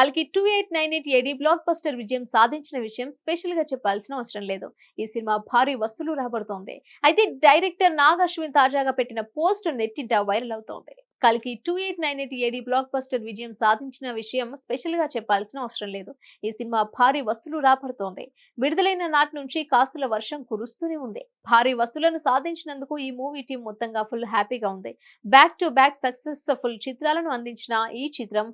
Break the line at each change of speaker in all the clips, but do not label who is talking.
కల్కి two eight nine eight AD blockbuster విజయం సాధించిన విషయం స్పెషల్గా చెప్పాల్సిన అవసరం లేదు. ఈ సినిమా భారీ వసూలు రాబడుతోంది. అయితే డైరెక్టర్ నాగ్ అశ్విన్ తాజాగా పెట్టిన పోస్ట్ నెట్టింట వైరల్ అవుతోంది. కలికి two eight nine eight AD blockbuster విజయం సాధించిన విషయం స్పెషల్గా చెప్పాల్సిన అవసరం లేదు. ఈ సినిమా భారీ వసూలు రాబడుతోంది. విడుదలైన నాటి నుంచి కాస్తుల వర్షం కురుస్తూనే ఉంది. భారీ వసూలను సాధించినందుకు ఈ మూవీ టీం మొత్తంగా ఫుల్ హ్యాపీగా ఉంది. బ్యాక్ టు బ్యాక్ సక్సెస్ఫుల్ చిత్రాలను అందించిన ఈ చిత్రం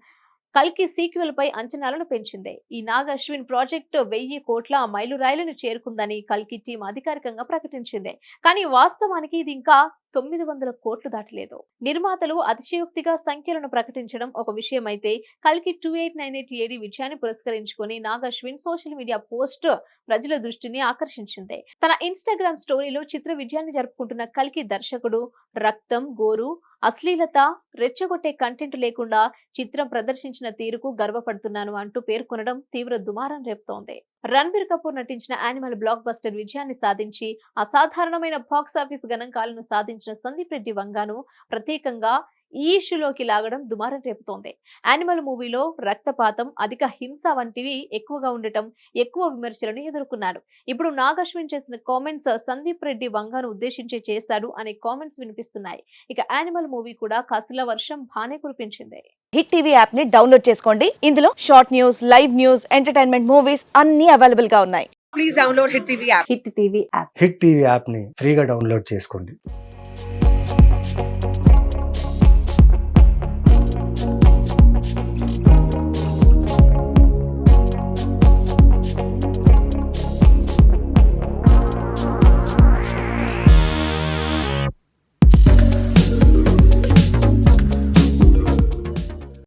కల్కి సీక్వెల్ పై అంచనాలను పెంచింది. ఈ నాగ్ అశ్విన్ ప్రాజెక్టు వెయ్యి కోట్ల మైలురాయిలను చేరుకుందని కల్కి టీం అధికారికంగా ప్రకటించింది. కానీ వాస్తవానికి ఇది ఇంకా తొమ్మిది వందల కోట్లు దాటలేదు. నిర్మాతలు అతిశయోక్తిగా సంఖ్యలను ప్రకటించడం ఒక విషయమైతే కల్కి two eight nine eight AD విజయాన్ని పురస్కరించుకొని నాగశ్విన్ సోషల్ మీడియా పోస్ట్ ప్రజల దృష్టిని ఆకర్షించింది. తన ఇన్స్టాగ్రామ్ స్టోరీలో చిత్ర విజయాన్ని జరుపుకుంటున్న కల్కి దర్శకుడు రక్తం గోరు అశ్లీలత రెచ్చగొట్టే కంటెంట్ లేకుండా చిత్రం ప్రదర్శించిన తీరుకు గర్వపడుతున్నాను అంటూ పేర్కొనడం తీవ్ర దుమారం రేపుతోంది. రణబీర్ కపూర్ నటించిన యానిమల్ బ్లాక్ బస్టర్ విజయాన్ని సాధించి అసాధారణమైన బాక్స్ ఆఫీస్ గణాంకాలను సాధించిన సందీప్ రెడ్డి వంగాను ప్రత్యేకంగా ఈ ఇష్యూలోకి లాగడం దుమారం రేపుతోంది. యానిమల్ మూవీలో రక్తపాతం అధిక హింస వంటివి ఎక్కువగా ఉండటం ఎక్కువ విమర్శలను ఎదుర్కొన్నాడు ఇప్పుడు నాగశ్విన్ చేసిన కామెంట్స్ సందీప్ రెడ్డి వంగను ఉద్దేశించి చేశాడు అనే కామెంట్స్ వినిపిస్తున్నాయి. ఇక యానిమల్ మూవీ కూడా కసుల వర్షం బానే కురిపించింది.
హిట్ టీవీ యాప్ని డౌన్లోడ్ చేసుకోండి. ఇందులో short news live news entertainment movies అన్ని అవైలబుల్గా ఉన్నాయి.
please download Hit TV app.
Hit TV app.
Hit TV యాప్ని ఫ్రీగా డౌన్లోడ్ చేసుకోండి.